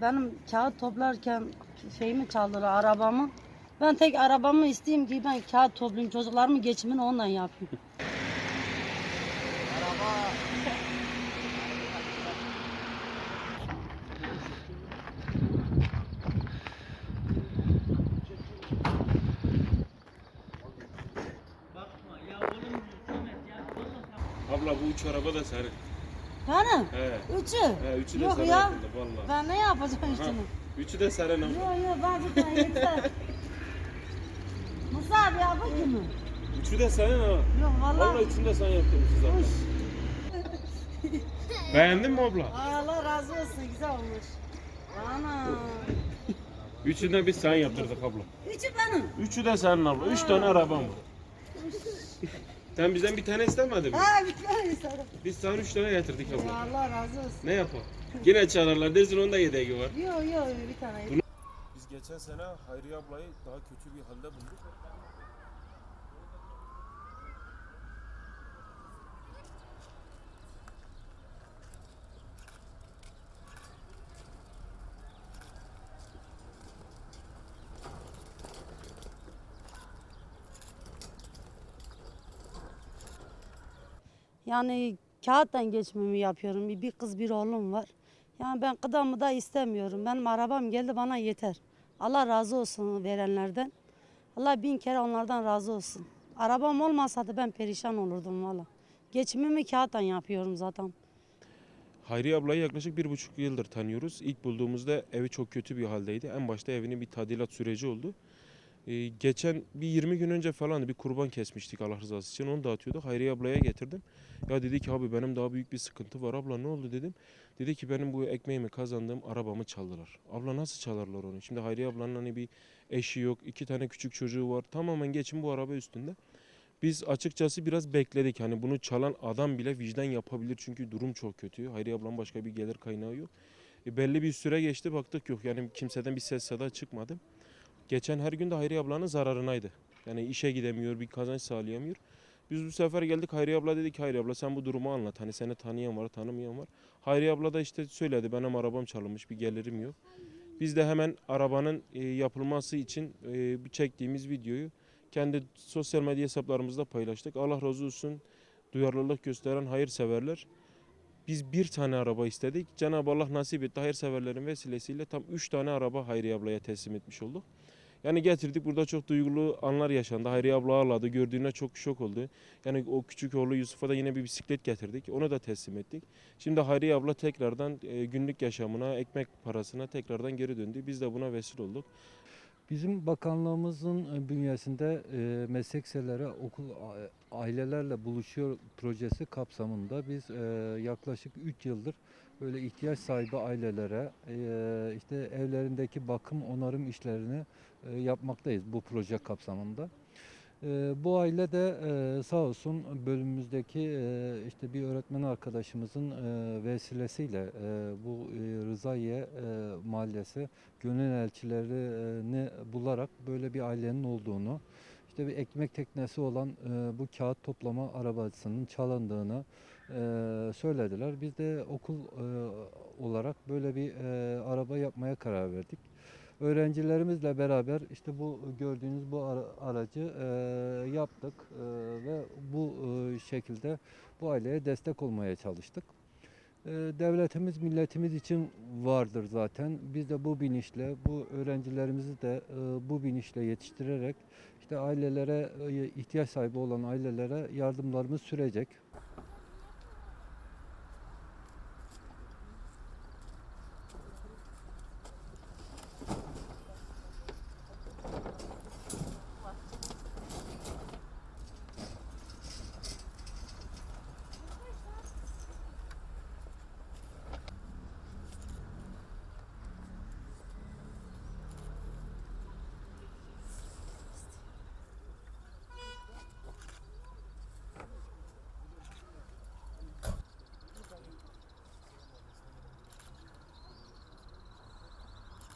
benim kağıt toplarken şeyimi çaldılar arabamı. Ben tek arabamı isteyeyim ki ben kağıt toplayayım çocuklarımın geçimini ondan yapayım. Abla bu üç araba da senin. Yani He. üçü. He, üçü de Yok sana ya. yapıldı valla. Ben ne yapacağım Ha, üstünü? Üçü de abla. Yok yok ben zaten yeter. Musa abi ya bu kimin? Üçü de senin ha. Yok Valla vallahi. üçünü de sen yaptırmışsın zaten. Beğendin mi abla? Allah razı olsun güzel olmuş. Ana. Üçünden biz sen yaptırdık abla. Üçü benim. Üçü de senin abla. Üç tane araban var. Sen bizden bir tane istemedin mi? Ha bitmedi sana. Biz sana üç tane getirdik abla. Allah razı olsun. Ne yapalım? Yine çağırırlar. Dersin onda yedeği var. Yok yok bir tane. Biz geçen sene Hayriye ablayı daha kötü bir halde bulduk. Yani kağıttan geçmemi yapıyorum. Bir, kız bir oğlum var. Yani ben kıdamı da istemiyorum. Benim arabam geldi bana yeter. Allah razı olsun verenlerden. Allah bin kere onlardan razı olsun. Arabam olmasaydı ben perişan olurdum valla. Geçimimi kağıttan yapıyorum zaten. Hayriye ablayı yaklaşık bir buçuk yıldır tanıyoruz. İlk bulduğumuzda evi çok kötü bir haldeydi. En başta evinin bir tadilat süreci oldu. Ee, geçen bir 20 gün önce falan bir kurban kesmiştik Allah rızası için. Onu dağıtıyorduk. Hayriye ablaya getirdim. Ya dedi ki abi benim daha büyük bir sıkıntı var. Abla ne oldu dedim. Dedi ki benim bu ekmeğimi kazandığım arabamı çaldılar. Abla nasıl çalarlar onu? Şimdi Hayriye ablanın hani bir eşi yok. iki tane küçük çocuğu var. Tamamen geçim bu araba üstünde. Biz açıkçası biraz bekledik. Hani bunu çalan adam bile vicdan yapabilir çünkü durum çok kötü. Hayriye ablam başka bir gelir kaynağı yok. E, belli bir süre geçti baktık yok yani kimseden bir ses sada çıkmadı. Geçen her gün de Hayriye ablanın zararınaydı. Yani işe gidemiyor, bir kazanç sağlayamıyor. Biz bu sefer geldik Hayriye abla dedik Hayriye abla sen bu durumu anlat. Hani seni tanıyan var, tanımayan var. Hayriye abla da işte söyledi benim arabam çalınmış bir gelirim yok. Biz de hemen arabanın e, yapılması için e, çektiğimiz videoyu kendi sosyal medya hesaplarımızda paylaştık. Allah razı olsun duyarlılık gösteren hayırseverler. Biz bir tane araba istedik. Cenab-ı Allah nasip etti. Hayırseverlerin vesilesiyle tam üç tane araba Hayriye ablaya teslim etmiş olduk. Yani getirdik burada çok duygulu anlar yaşandı. Hayriye abla ağladı. Gördüğüne çok şok oldu. Yani o küçük oğlu Yusuf'a da yine bir bisiklet getirdik. Onu da teslim ettik. Şimdi Hayriye abla tekrardan e, günlük yaşamına, ekmek parasına tekrardan geri döndü. Biz de buna vesile olduk. Bizim bakanlığımızın e, bünyesinde e, meslek liseleri okul ailelerle buluşuyor projesi kapsamında biz e, yaklaşık 3 yıldır böyle ihtiyaç sahibi ailelere işte evlerindeki bakım onarım işlerini yapmaktayız bu proje kapsamında. E, bu aile de e, sağ olsun bölümümüzdeki e, işte bir öğretmen arkadaşımızın e, vesilesiyle bu e, Rızaiye e, mahallesi gönül elçilerini bularak böyle bir ailenin olduğunu, işte bir ekmek teknesi olan e, bu kağıt toplama arabasının çalındığını e, söylediler. Biz de okul e, olarak böyle bir e, araba yapmaya karar verdik. Öğrencilerimizle beraber işte bu gördüğünüz bu ara- aracı e, yaptık e, ve bu e, şekilde bu aileye destek olmaya çalıştık. Ee, Devletimiz milletimiz için vardır zaten. Biz de bu bilinçle, bu öğrencilerimizi de e, bu bilinçle yetiştirerek işte ailelere, e, ihtiyaç sahibi olan ailelere yardımlarımız sürecek.